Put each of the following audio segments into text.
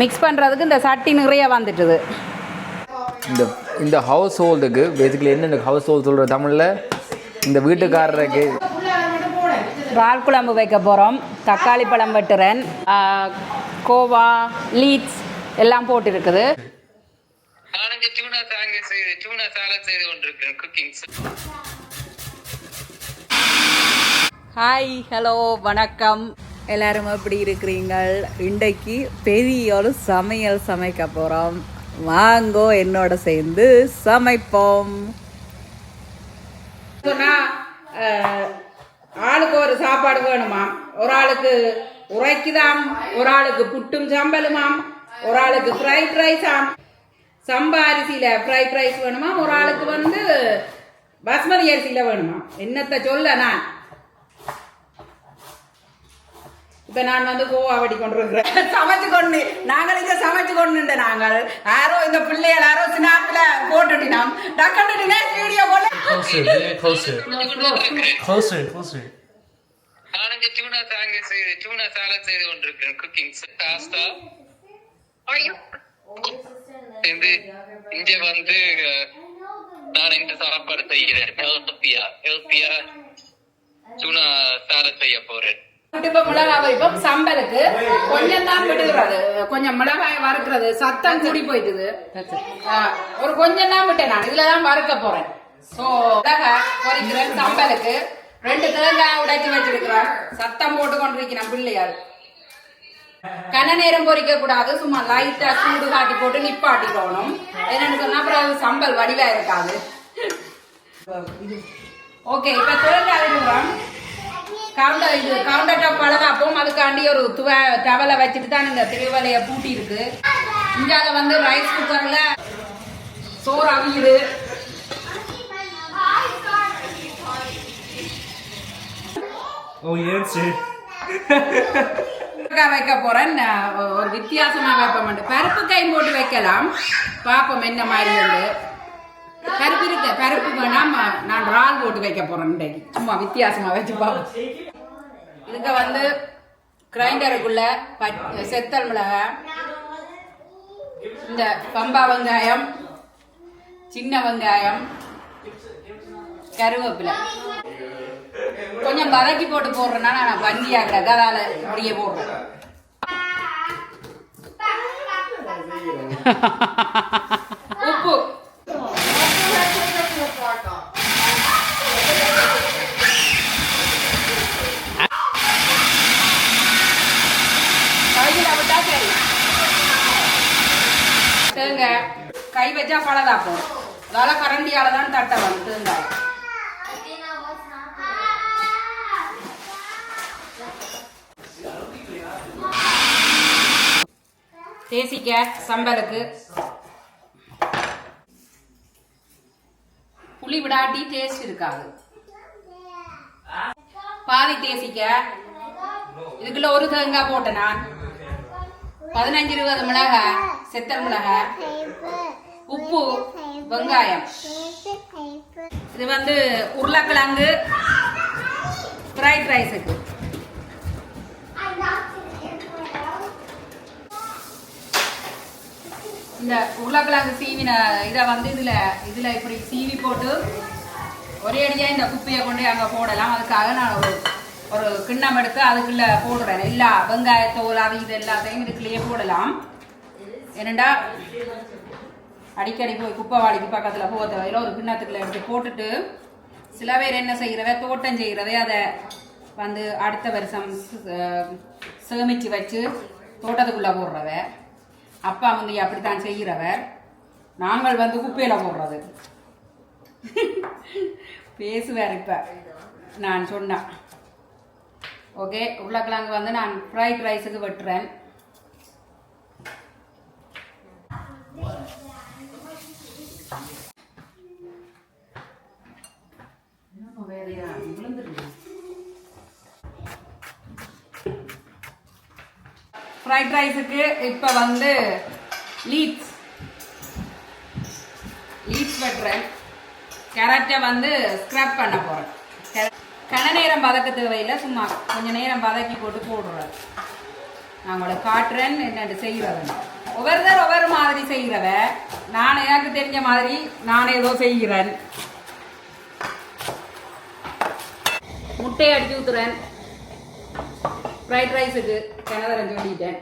Mix பண்ணுறதுக்கு இந்த சட்டி நிறைய வந்துட்டுது. இந்த இந்த ஹவுஸ் ஹோல்டுக்கு பேசிக்கலி என்ன இந்த ஹவுஸ் ஹோல்ட் சொல்கிற தமிழில்? இந்த வீட்டுக்காரருக்கு. இறால் குழம்பு வைக்க போகிறோம் தக்காளி பழம் வெட்டுறேன். கோவா லீட்ஸ் எல்லாம் போட்டு இருக்குது ஹாய் ஹலோ வணக்கம். எல்லாரும் எப்படி இருக்கிறீங்கள்? இன்றைக்கு பெரிய ஒரு சமையல் சமைக்க போகிறோம் வாங்கோ என்னோட சேர்ந்து சமைப்போம். ஆளுக்கு ஒரு சாப்பாடு வேணுமா? ஒரு ஆளுக்கு உரைக்குதாம் ஒரு ஆளுக்கு புட்டும் சம்பலுமாம் ஒரு ஆளுக்கு ஃப்ரைட் ரைஸாம் சம்பா அரிசியில் ஃப்ரைட் ரைஸ் வேணுமா? ஒரு ஆளுக்கு வந்து பாஸ்மதி அரிசியில் வேணுமா? என்னத்தை சொல்ல நான்? இப்ப நான் வந்து கோவாவடி கொண்டிருக்கிறேன். சமைச்சு கொண்டு நாங்கள் இங்க சமைச்சு கொண்டு நாங்கள் யாரோ இந்த பிள்ளைகள் யாரோ சினாப்பில் போட்டுட்டினோம். டக்கட்டுனா வீடியோ போல. டியூனா சாங்க செய்து டியூனா சாலட் செய்து கொண்டிருக்கிறேன் குக்கிங் பாஸ்தா இது இங்க வந்து நான் இந்த சாப்பாடு செய்கிறேன். ஹெல்த்தியா ஹெல்த்தியா டியூனா சாலட் செய்ய போறேன். இப்ப மிளகாய் வைப்போம். சம்பலுக்கு கொஞ்சம் தான் விடுகிறது கொஞ்சம் மிளகாய் வறுக்கிறது. சத்தம் கூடி போயிட்டுது. ஒரு கொஞ்சம் தான் விட்டேன் நான். இதுல தான் வறுக்க போறேன். சோ மிளகாய் பொரிக்கிறேன் சம்பலுக்கு ரெண்டு தேங்காய் உடைச்சு வச்சிருக்கிறேன் சத்தம் போட்டு கொண்டிருக்கிறேன் பிள்ளையார். கன நேரம் பொரிக்க கூடாது. சும்மா லைட்டா சூடு காட்டி போட்டு நிப்பாட்டிக்கணும் என்னன்னு சொன்னா அப்புறம் சம்பல் வடிவா இருக்காது. ஓகே இப்ப தேங்காய் விடுறோம் கவுண்டர் இது கவுண்டர் டாப் பழகாப்போம் அதுக்காண்டி ஒரு துவ டவலை வச்சுட்டு தான் இந்த திருவலையை பூட்டி இருக்கு இஞ்சால வந்து ரைஸ் குக்கர்ல சோறு அவியுது. வைக்க போறேன். ஒரு வித்தியாசமா வைப்போம். பருப்பு கை போட்டு வைக்கலாம். பாப்போம் என்ன மாதிரி உண்டு பருப்பு இருக்கு. பருப்பு வேணாம் நான் இறால் போட்டு வைக்க போறேன் இன்றைக்கு. சும்மா வித்தியாசமா வச்சு பார்ப்போம் இதுக்கு வந்து கிரைண்டருக்குள்ள செத்தல் மிளகாய் இந்த பம்பா வெங்காயம் சின்ன வெங்காயம் கருவேப்பிலை. கொஞ்சம் வதக்கி போட்டு போடுறேன்னா நான் பஞ்சியா கிடக்கு அதால இப்படியே போடுறேன். உப்பு கையில விட்டா சரி கை வச்சா பழதா போடும் அதால கரண்டியால தான் தட்டை வந்து தேங்காய் தேசிக்க சம்பலுக்கு. புளி விடாட்டி டேஸ்ட் இருக்காது. பாதி தேசிக்க. இதுக்குள்ள ஒரு தேங்காய் போட்டேன் நான். பதினஞ்சு இருபது மிளகா செத்தல் மிளகா உப்பு வெங்காயம் இது வந்து உருளைக்கிழங்கு ஃப்ரைட் ரைஸுக்கு இந்த உருளைக்கிழங்கு சீவின இதை வந்து இதில் இதில் இப்படி சீவி போட்டு ஒரே அடியாக இந்த குப்பையை கொண்டு அங்கே போடலாம் அதுக்காக நான் ஒரு ஒரு கிண்ணம் எடுத்து அதுக்குள்ள போடுறேன். எல்லா வெங்காயத்தோல் அது இது எல்லாத்தையும் இதுக்குள்ளேயே போடலாம். என்னண்டா அடிக்கடி போய் குப்பை பக்கத்தில் போக தேவையில்ல. ஒரு கிண்ணத்துக்குள்ள எடுத்து போட்டுட்டு சில பேர் என்ன செய்கிறவ தோட்டம் செய்கிறதே அதை வந்து அடுத்த வருஷம் சேமித்து வச்சு தோட்டத்துக்குள்ளே போடுறவ. அப்பா வந்து அப்படித்தான் செய்கிறவர் நாங்கள் வந்து குப்பையில் போடுறது. பேசுவார் இப்போ. நான் சொன்னேன் ஓகே உருளைக்கிழங்கு வந்து நான் ஃப்ரைட் ரைஸுக்கு வெட்டுறேன். ஃப்ரைட் ரைஸுக்கு இப்போ வந்து லீட்ஸ் லீட்ஸ் வெட்டுறேன். கேரட்டை வந்து ஸ்க்ரப் பண்ண போகிறேன் கன நேரம் வதக்க தேவையில்லை சும்மா கொஞ்சம் நேரம் பதக்கி போட்டு போடுறேன் நான் உங்களை காட்டுறேன் என்னென்னு செய்கிறவன் ஒவ்வொருத்தர் ஒவ்வொரு மாதிரி செய்கிறவ நான் எனக்கு தெரிஞ்ச மாதிரி நான் ஏதோ செய்கிறேன். முட்டையை அடிச்சு ஊத்துறேன். ஃப்ரைட் ரைஸுக்கு கிணதரம் சொல்லிட்டேன்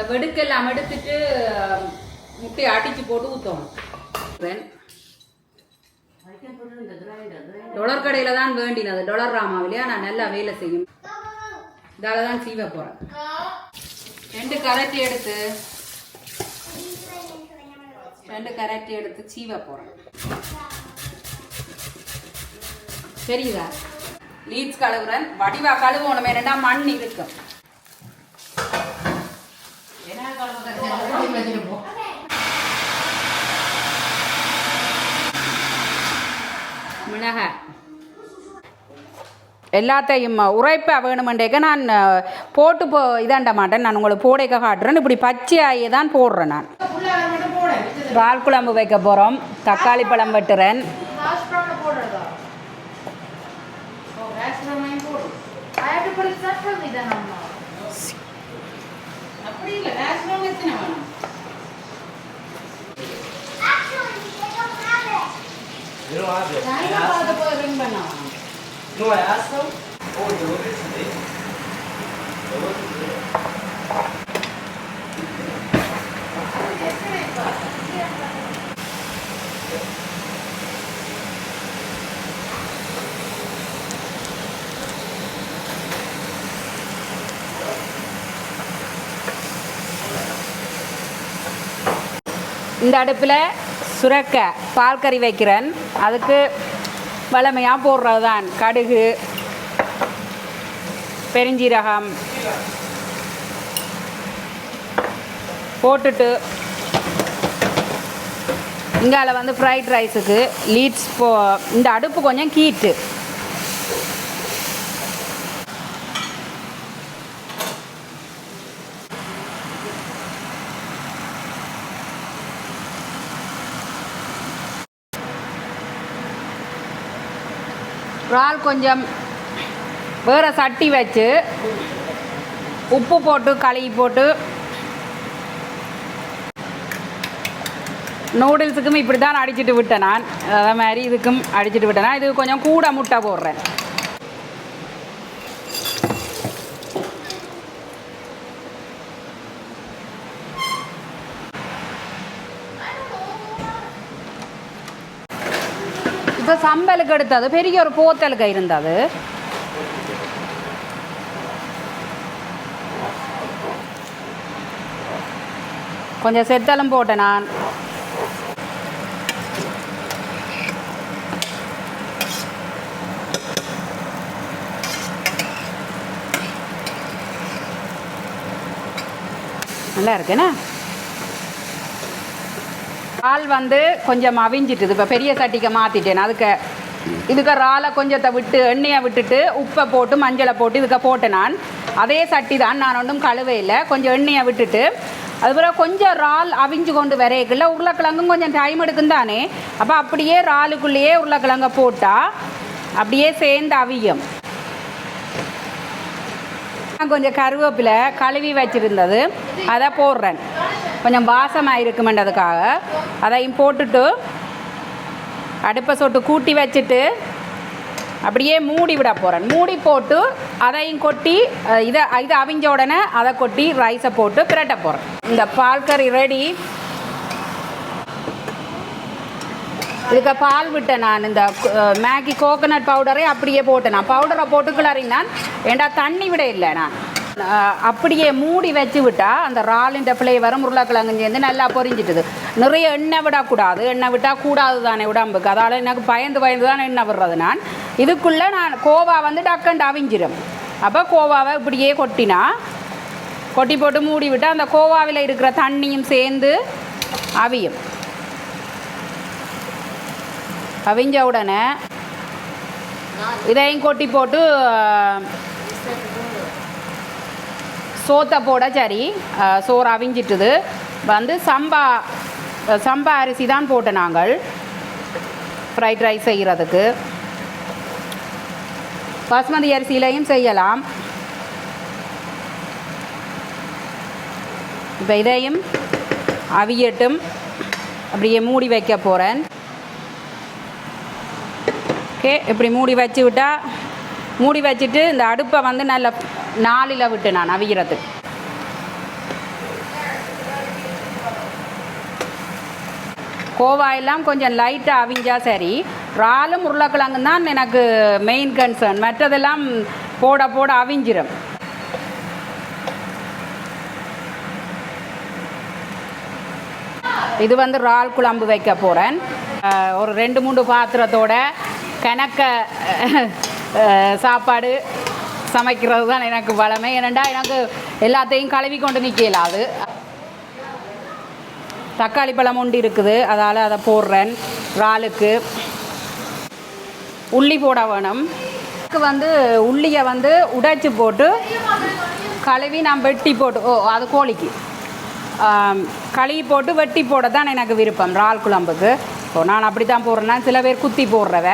அந்த வெடுக்கெல்லாம் எடுத்துட்டு முட்டையை அடிச்சு போட்டு ஊற்றணும் டொலர் கடையில தான் வேண்டினது. டொலர் ராமாவிலையா நான் நல்லா வேலை செய்யும்? இதால தான் சீவ போறேன். ரெண்டு கரட்டி எடுத்து ரெண்டு கரட்டி எடுத்து சீவ போறேன். சரிதா லீட்ஸ் கழுவுறேன். வடிவா கழுவணும். என்னடா மண் இருக்கும் மிளகாய் எல்லாத்தையும் உரைப்பா வேணுமெண்டேக்க நான் போட்டு போ இதாண்ட மாட்டேன். நான் உங்களுக்கு போடைக்க காட்டுறேன். இப்படி பச்சையாயே தான் போடுறேன் நான். இறால் குழம்பு வைக்க போகிறோம் தக்காளி பழம் வெட்டுறேன். Hash No, I asked them. Oh, they look at today. They look இந்த அடுப்பில் சுரக்க பால் கறி வைக்கிறேன் அதுக்கு வளமையாக போடுறது தான் கடுகு பெருஞ்சீரகம் போட்டுட்டு இங்கால வந்து ஃப்ரைட் ரைஸுக்கு லீட்ஸ் போ இந்த அடுப்பு கொஞ்சம் கீட்டு இறால் கொஞ்சம் வேறு சட்டி வச்சு உப்பு போட்டு கழுவி போட்டு. நூடுல்ஸுக்கும் இப்படி தான் அடிச்சுட்டு விட்டேன் நான். அதே மாதிரி இதுக்கும் அடிச்சுட்டு விட்டேன். நான். இது கொஞ்சம் கூட முட்டை போடுறேன். இப்போ சம்பலுக்கு எடுத்தது பெரிய ஒரு போத்தலுக்கு இருந்தது. கொஞ்சம் செத்தலும் போட்டேன் நான். நல்லா இருக்கேண்ணா இறால் வந்து கொஞ்சம் அவிஞ்சிட்டுது. இப்போ பெரிய சட்டிக்கு மாற்றிட்டேன் அதுக்கு இதுக்கு இறாலை கொஞ்சத்தை விட்டு எண்ணெயை விட்டுட்டு உப்பை போட்டு மஞ்சளை போட்டு இதுக்கு போட்டேன் நான். அதே சட்டி தான் நான் ஒன்றும் கழுவே இல்லை. கொஞ்சம் எண்ணெயை விட்டுட்டு. அதுபோல் கொஞ்சம் இறால் அவிஞ்சு கொண்டு வரையக்குள்ள உருளைக்கிழங்கும் கொஞ்சம் டைம் எடுக்கும் தானே. அப்போ அப்படியே இறாலுக்குள்ளேயே உருளைக்கிழங்க போட்டால் அப்படியே சேர்ந்து அவியும். நான் கொஞ்சம் கருவேப்பிலை கழுவி வச்சுருந்தது. அதை போடுறேன். கொஞ்சம் வாசமாக இருக்குமென்றதுக்காக அதையும் போட்டுட்டு அடுப்பை சொட்டு கூட்டி வச்சுட்டு அப்படியே மூடி விட போகிறேன் மூடி போட்டு அதையும் கொட்டி இதை இதை அவிஞ்ச உடனே அதை கொட்டி ரைஸை போட்டு பிரட்ட போகிறேன் இந்த பால் கறி ரெடி இதுக்கு பால் விட்டேன் நான். இந்த மேகி கோகனட் பவுடரை அப்படியே போட்டேன். நான் பவுடரை போட்டு கிளறினான். ஏண்டா தண்ணி விட இல்லை நான். அப்படியே மூடி வச்சு விட்டால் அந்த ராலின்ற ஃப்ளேவரும் உருளைக்கிழங்கு சேர்ந்து நல்லா பொரிஞ்சிட்டுது. நிறைய எண்ணெய் விடக்கூடாது. எண்ணெய் விட்டால் கூடாது தானே உடம்புக்கு. அதால் எனக்கு பயந்து பயந்து தான் எண்ணெய் விடுறது நான். இதுக்குள்ளே நான் கோவா வந்து டக்கண்டு அவிஞ்சிடும் அப்போ கோவாவை இப்படியே கொட்டினா கொட்டி போட்டு மூடி விட்டால் அந்த கோவாவில் இருக்கிற தண்ணியும் சேர்ந்து அவியும். அவிஞ்ச உடனே இதையும் கொட்டி போட்டு சோத்தை போட சரி சோறு அவிஞ்சிட்டுது. வந்து சம்பா சம்பா அரிசி தான் போட்டு நாங்கள். ஃப்ரைட் ரைஸ் செய்கிறதுக்கு பாஸ்மதி அரிசியிலையும் செய்யலாம். இப்போ இதையும் அவியட்டும். அப்படியே மூடி வைக்க போகிறேன் ஓகே இப்படி மூடி வச்சு விட்டால் மூடி வச்சுட்டு இந்த அடுப்பை வந்து நல்ல நாலில் விட்டு நான் அவிக்கிறதுக்கு கோவாயெல்லாம் கொஞ்சம் லைட்டாக அவிஞ்சா சரி. இறாலும் உருளைக்கிழங்கு தான் எனக்கு மெயின் கன்சர்ன் மற்றதெல்லாம் போட போட அவிஞ்சிரும். இது வந்து இறால் குழம்பு வைக்க போகிறேன் ஒரு ரெண்டு மூணு பாத்திரத்தோட கணக்க சாப்பாடு சமைக்கிறது தான் எனக்கு பழமை ஏனெண்டா எனக்கு எல்லாத்தையும் கழுவி கொண்டு நிற்கல அது. தக்காளி பழம் உண்டு இருக்குது. அதால் அதை போடுறேன். இறாலுக்கு. உள்ளி போட வேணும். இதுக்கு வந்து உள்ளியை வந்து உடைச்சி போட்டு கழுவி நான் வெட்டி போட்டு ஓ அது கோழிக்கு. கழுவி போட்டு வெட்டி போட தான் எனக்கு விருப்பம். இறால் குழம்புக்கு. ஓ நான் அப்படி தான் போடுறேன்னா சில பேர் குத்தி போடுறவ.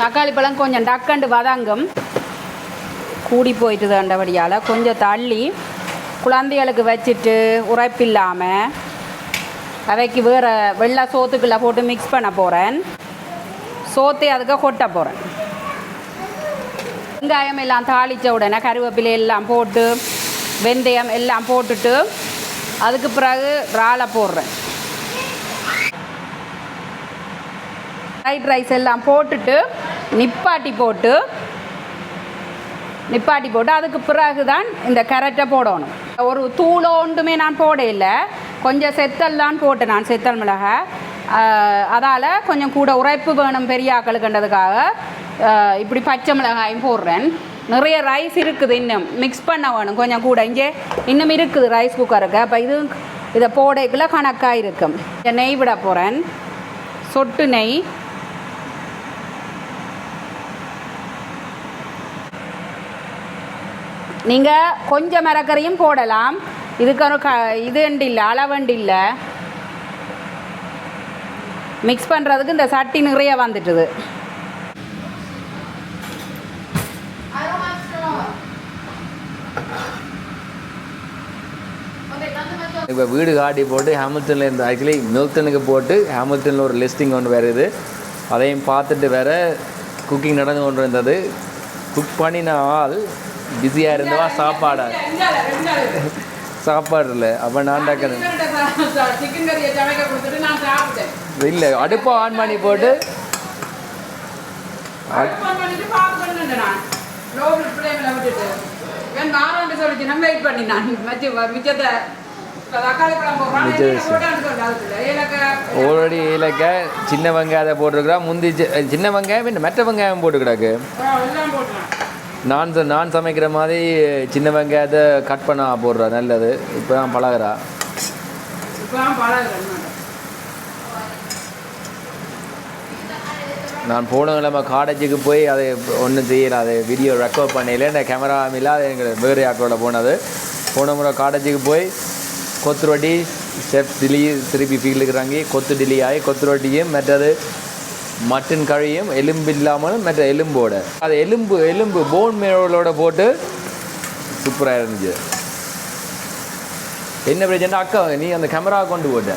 தக்காளி பழம் கொஞ்சம் டக்கண்டு வதங்கும். கூடி போயிட்டு தண்டபடியால் கொஞ்சம் தள்ளி குழந்தைகளுக்கு வச்சுட்டு உரைப்பில்லாமல் அவைக்கு வேறு வெள்ளை சோத்துக்குள்ளே போட்டு மிக்ஸ் பண்ண போகிறேன் சோத்தை அதுக்கு கொட்ட போகிறேன் வெங்காயம் எல்லாம் தாளித்த உடனே கருவேப்பிலை எல்லாம் போட்டு வெந்தயம் எல்லாம் போட்டுட்டு அதுக்கு பிறகு இறாலை போடுறேன். ஃப்ரைட் ரைஸ் எல்லாம் போட்டுட்டு நிப்பாட்டி போட்டு நிப்பாட்டி போட்டு அதுக்கு பிறகு தான் இந்த கரட்டை போடணும். ஒரு தூளோண்டுமே நான் போட இல்லை கொஞ்சம் செத்தல் தான் போட்டேன் நான் செத்தல் மிளகாய் அதால் கொஞ்சம் கூட உரைப்பு வேணும் பெரிய ஆக்களுக்குன்றதுக்காக. இப்படி பச்சை மிளகாயும் போடுறேன். நிறைய ரைஸ் இருக்குது இன்னும். மிக்ஸ் பண்ண வேணும். கொஞ்சம் கூட. இங்கே இன்னும் இருக்குது ரைஸ் குக்கருக்கு அப்போ இது இதை போடைக்குள்ளே கணக்காக இருக்கும் இங்க நெய் விட போகிறேன் சொட்டு நெய். நீங்கள் கொஞ்சம் மரக்கறியும் போடலாம். இதுக்கு ஒரு க இது இல்லை அளவண்டு இல்லை. மிக்ஸ் பண்ணுறதுக்கு இந்த சட்டி நிறைய வந்துட்டுது. இப்போ வீடு காட்டி போட்டு ஹேமில்டனில் இருந்து ஆக்சுவலி மில்டனுக்கு போட்டு ஹேமில்டனில் ஒரு லிஸ்டிங் ஒன்று வருது அதையும் பார்த்துட்டு வேற குக்கிங் நடந்து கொண்டு இருந்தது குக் பண்ணின ஆள் பிஸியாக இருந்தவா? சாப்பாடா? சாப்பாடு இல்லை அப்போ நான் சாப்பிட்டேன் இல்லை அடுப்பை ஆன் பண்ணி போட்டு. அதுக்குள்ள ஏலக்காய் சின்ன வெங்காயத்தை போட்டிருக்கிறா முந்தி சின்ன வெங்காயம் மெட்ட வெங்காயம் போட்டுக்கிறாக்கு நான் நான் சமைக்கிற மாதிரி சின்ன வெங்காயத்தை கட் பண்ண போடுறா நல்லது. இப்போ தான் பழகுறா நான் போன கிழமை காலேஜுக்கு போய் அதை ஒன்றும் செய்யலை. அதை வீடியோ ரெக்கார்ட் பண்ணல இந்த கேமரா இல்லை அது எங்கள் வேறு ஆக்களோட போனது. போன முறை காலேஜுக்கு போய் கொத்து ரொட்டி செஃப் டிலி திருப்பி ஃபீல்டுக்கு இறங்கி கொத்து டிலி ஆகி கொத்து ரொட்டியும் மற்றது மட்டன் கறியும் எலும்பு இல்லாமலும் மற்ற எலும்போட. அது எலும்பு எலும்பு போன் மேரோட போட்டு சூப்பராக இருந்துச்சு. என்ன பிரச்சனை? அக்கா நீ அந்த கேமரா கொண்டு போட்ட.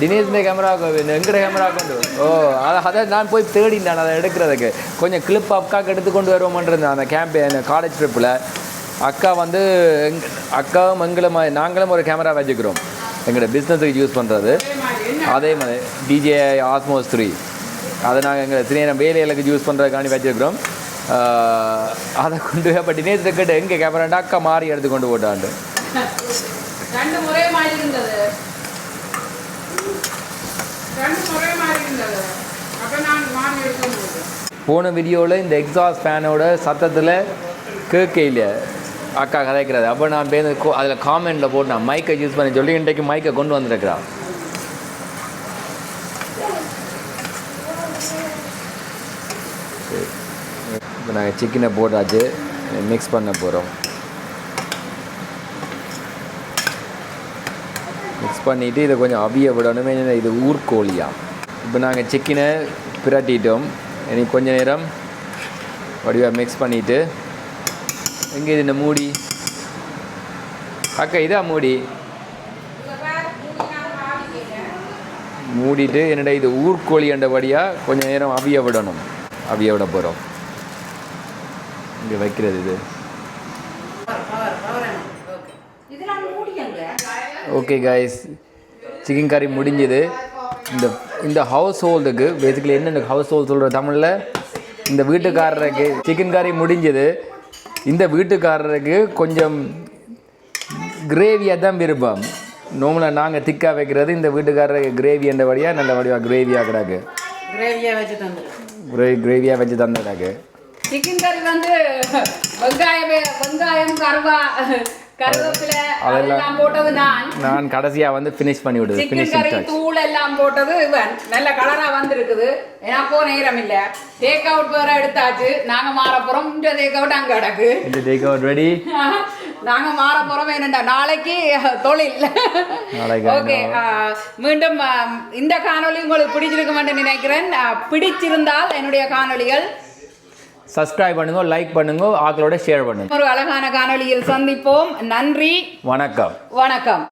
தினேஷ் கேமரா எங்கட கேமரா கொண்டு ஓ அதை அதை நான் போய் தேடினேன் அதை எடுக்கிறதுக்கு. கொஞ்சம் கிளிப் அக்காக்கு எடுத்து கொண்டு வருவோமன்றிருந்தேன் அந்த கேம்பெயின் காலேஜ் ட்ரிப்பில் அக்கா வந்து எங் அக்காவும் எங்களும் நாங்களும் ஒரு கேமரா வச்சுக்கிறோம். எங்களோட பிஸ்னஸுக்கு யூஸ் பண்ணுறது அதே மாதிரி டிஜே ஆஸ்மோஸ் த்ரீ அதை நாங்கள் எங்கள் தினேரம் வேலைகளுக்கு யூஸ் பண்ணுறதுக்காண்டி வச்சுருக்கிறோம். அதை கொண்டு போய் அப்போ தினேஷ் கிட்ட எங்கே கேமராண்டா அக்கா மாறி எடுத்து கொண்டு போட்டாண்டு. போன வீடியோவில் இந்த எக்ஸாஸ்ட் ஃபேனோட சத்தத்தில் கேட்கல அக்கா கதைக்கிறது அப்போ நான் பேர் அதில் காமெண்ட்டில் போட்டேன் மைக்கை யூஸ் பண்ணி சொல்லி இன்றைக்கு மைக்கை கொண்டு வந்திருக்கிறா இப்போ நாங்கள் சிக்கனை போட்டாச்சு மிக்ஸ் பண்ண போகிறோம் மிக்ஸ் பண்ணிவிட்டு இதை கொஞ்சம் அவிய விடணும் ஏன்னா இது ஊர்கோழியா இப்போ நாங்கள் சிக்கனை பிரட்டிட்டோம். இனி கொஞ்ச நேரம் வடிவாக மிக்ஸ் பண்ணிவிட்டு எங்கே இது இந்த மூடி? அக்கா இதா மூடி? மூடிட்டு என்னடா இது ஊர்கோழி என்றபடியாக கொஞ்சம் நேரம் அவிய விடணும். அவிய விட போகிறோம் இங்கே வைக்கிறது இது. ஓகே கைஸ் சிக்கன் கறி முடிஞ்சது. இந்த இந்த ஹவுஸ் ஹோல்டுக்கு பேசிக்கலி என்ன ஹவுஸ் ஹோல்ட் சொல்கிற தமிழில்? இந்த வீட்டுக்காரருக்கு சிக்கன் கறி முடிஞ்சது. இந்த வீட்டுக்காரருக்கு கொஞ்சம் கிரேவியாக தான் விருப்பம். நார்மலாக நாங்கள் திக்காக வைக்கிறது இந்த வீட்டுக்காரருக்கு கிரேவி என்ற வழியாக நல்ல வடிவாக கிரேவியாக கிடாக்கு கிரேவியாக வச்சு தந்துடு கிரே கிரேவியாக வச்சு தந்தடாக்கு சிக்கன் கறி வந்து வெங்காயம் வெங்காயம் கருவா கருவேப்பிலை அதெல்லாம் போட்டது நான். நான் கடைசியாக வந்து ஃபினிஷ் பண்ணி விடுது ஃபினிஷிங் கறி தூள் எல்லாம் போட்டது இவன். நல்ல கலரா வந்திருக்குது. எனக்கோ நேரம் இல்ல. டேக் அவுட் வேற எடுத்தாச்சு. நாங்க மாற போறோம். இந்த டேக் அவுட் அங்க கிடக்கு. இந்த டேக் அவுட் ரெடி நாங்க மாற போறோம். என்னண்டா நாளைக்கு தொழில். நாளைக்கு ஓகே மீண்டும் இந்த காணொளி உங்களுக்கு பிடிச்சிருக்கும் என்று நினைக்கிறேன் பிடிச்சிருந்தால் என்னுடைய காணொளிகள் சப்ஸ்கிரைப் பண்ணுங்க லைக் பண்ணுங்க ஆக்களோட ஷேர் பண்ணுங்க. ஒரு அழகான காணொளியில் சந்திப்போம். நன்றி. வணக்கம். வணக்கம்.